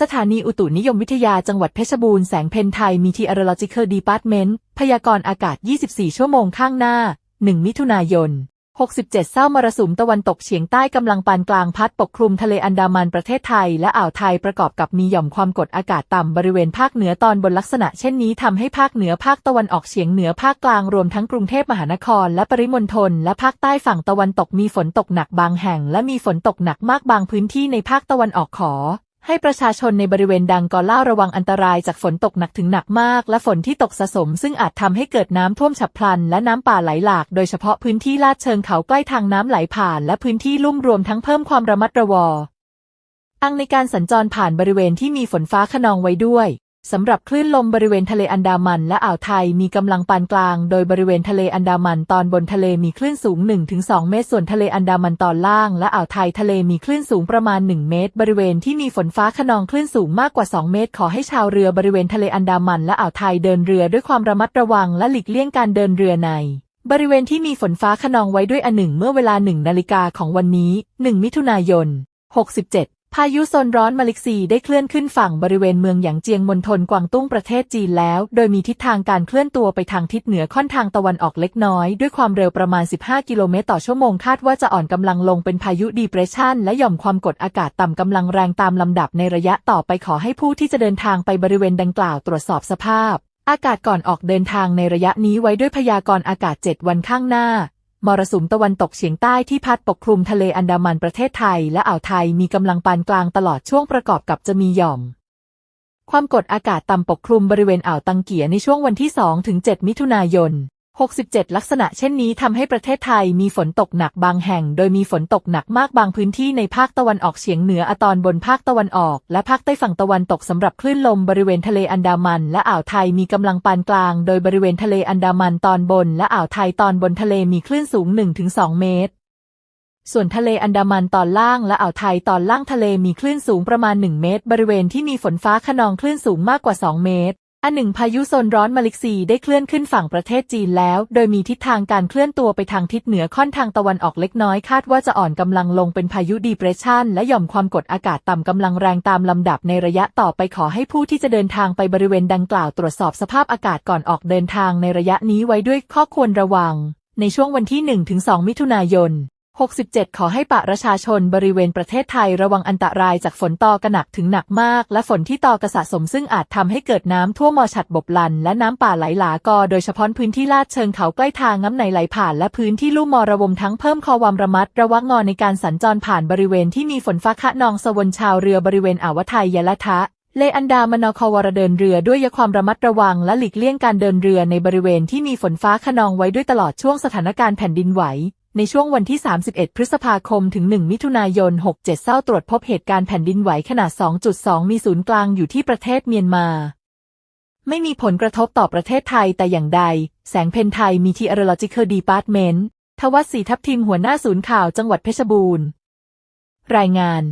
สถานีอุตุนิยมวิทยาจังหวัดเพชรบูรณ์แสงเพนไทยมีทีอารลอจิเคอร์ดีพาร์ตเมนต์พยากรณ์อากาศ 24 ชั่วโมงข้างหน้า 1 มิถุนายน 67เศร้ามรสุมตะวันตกเฉียงใต้กำลังปานกลางพัดปกคลุมทะเลอันดามันประเทศไทยและอ่าวไทยประกอบกับมีหย่อมความกดอากาศต่ำบริเวณภาคเหนือตอนบนลักษณะเช่นนี้ทำให้ภาคเหนือภาคตะวันออกเฉียงเหนือภาคกลางรวมทั้งกรุงเทพมหานครและปริมณฑลและภาคใต้ฝั่งตะวันตกมีฝนตกหนักบางแห่ง และมีฝนตกหนักมากบางพื้นที่ในภาคตะวันออกขอ ให้ประชาชนในบริเวณดังกอล่าระวังอันตรายจากฝนตกหนักถึงหนักมาก และฝนที่ตกสะสม ซึ่งอาจทำให้เกิดน้ำท่วมฉับพลัน และน้ำป่าไหลหลาก โดยเฉพาะพื้นที่ลาดเชิงเขาใกล้ทางน้ำไหลผ่าน และพื้นที่ลุ่มรวมทั้งเพิ่มความระมัดระวังในการสัญจรผ่านบริเวณที่มีฝนฟ้าขนองไว้ด้วย สำหรับคลื่นลมบริเวณทะเลอันดามันและอ่าวไทยมีกำลังปานกลาง โดยบริเวณทะเลอันดามันตอนบนทะเลมีคลื่นสูง 1-2 เมตร ส่วนทะเลอันดามันตอนล่างและอ่าวไทยทะเลมีคลื่นสูงประมาณ 1 เมตร บริเวณที่มีฝนฟ้าขนองคลื่นสูงมากกว่า 2 เมตร ขอให้ชาวเรือบริเวณทะเลอันดามันและอ่าวไทยเดินเรือด้วยความระมัดระวังและหลีกเลี่ยงการเดินเรือในบริเวณที่มีฝนฟ้าขนองไว้ด้วยอันหนึ่งเมื่อเวลาหนึ่งนาฬิกาของวันนี้ 1 มิถุนายน 67 พายุโซนร้อนมาลิกซีได้เคลื่อนขึ้นฝั่งบริเวณเมืองหยางเจียงมณฑลกวางตุ้งประเทศจีนแล้ว โดยมีทิศทางการเคลื่อนตัวไปทางทิศเหนือค่อนทางตะวันออกเล็กน้อย ด้วยความเร็วประมาณ 15 กิโลเมตรต่อชั่วโมงคาดว่าจะอ่อนกำลังลงเป็นพายุดีเพรสชันและหย่อมความกดอากาศต่ำกำลังแรงตามลำดับในระยะต่อไปขอให้ผู้ที่จะเดินทางไปบริเวณดังกล่าวตรวจสอบสภาพ อากาศก่อนออกเดินทางในระยะนี้ไว้ด้วยพยากรณ์อากาศ 7 วันข้างหน้า มรสุมตะวันตกเฉียงใต้ที่พัดปกคลุมทะเลอันดามันประเทศไทยและอ่าวไทยมีกำลังปานกลางตลอดช่วงประกอบกับจะมีหย่อม ความกดอากาศต่ำปกคลุมบริเวณอ่าวตังเกียในช่วงวันที่2ถึง7มิถุนายน 67 ลักษณะเช่นนี้ทำให้ประเทศไทยมีฝนตกหนักบางแห่ง โดยมีฝนตกหนักมากบางพื้นที่ในภาคตะวันออกเฉียงเหนืออตอนบนภาคตะวันออก และภาคใต้ฝั่งตะวันตกสำหรับคลื่นลมบริเวณทะเลอันดามันและอ่าวไทยมีกำลังปานกลาง โดยบริเวณทะเลอันดามันตอนบน และอ่าวไทยตอนบนทะเลมีคลื่นสูง 1-2 เมตร ส่วนทะเลอันดามันตอนล่างและอ่าวไทยตอนล่างทะเลมีคลื่นสูงประมาณ 1 เมตร บริเวณที่มีฝนฟ้าขนองคลื่นสูงมากกว่า 2 เมตร อันหนึ่งพายุโซนร้อนมาลิกซีได้เคลื่อนขึ้นฝั่งประเทศจีนแล้ว โดยมีทิศทางการเคลื่อนตัวไปทางทิศเหนือค่อนทางตะวันออกเล็กน้อยคาดว่าจะอ่อนกำลังลงเป็นพายุดีเพรสชันและหย่อมความกดอากาศต่ำกำลังแรงตามลำดับในระยะต่อไปขอให้ผู้ที่จะเดินทางไปบริเวณดังกล่าวตรวจสอบสภาพอากาศก่อนออกเดินทางในระยะนี้ไว้ด้วยข้อควรระวัง ในช่วงวันที่ 1-2 มิถุนายน 67 ขอให้ประชาชนบริเวณประเทศไทยระวังอันตรายจากฝนตอกระหนักถึงหนักมาก และฝนที่ตอกระสะสมซึ่งอาจทำให้เกิดน้ำท่วมมอฉัดบกลัน และน้ำป่าไหลหลากอ โดยเฉพาะพื้นที่ลาดเชิงเขาใกล้ทางน้ำไหลไหลผ่าน และพื้นที่ลุ่มมอระวมทั้งเพิ่มความระมัดระวังงอในการสัญจรผ่านบริเวณที่มีฝนฟ้าคะนองสวนชาวเรือบริเวณอ่าวไทยยะละทะเลอันดามานอคอวรเดินเรือด้วยยความระมัดระวังและหลีกเลี่ยงการเดินเรือในบริเวณที่มีฝนฟ้าขนองไว้ด้วยตลอดช่วงสถานการณ์แผ่นดินไหว ในช่วงวันที่ 31 พฤษภาคมถึง 1 มิถุนายน 67 เศร้าตรวจพบเหตุการณ์แผ่นดินไหวขนาด 2.2 มีศูนย์กลางอยู่ที่ประเทศเมียนมา ไม่มีผลกระทบต่อประเทศไทยแต่อย่างใด แสงเพนไทยมีทีอ r ร o จิค a l ดีพาร์ตเมนต์ทวัศศรีทัพทิมหัวหน้าศูนย์ข่าวจังหวัดเพชรบูรณ์ รายงาน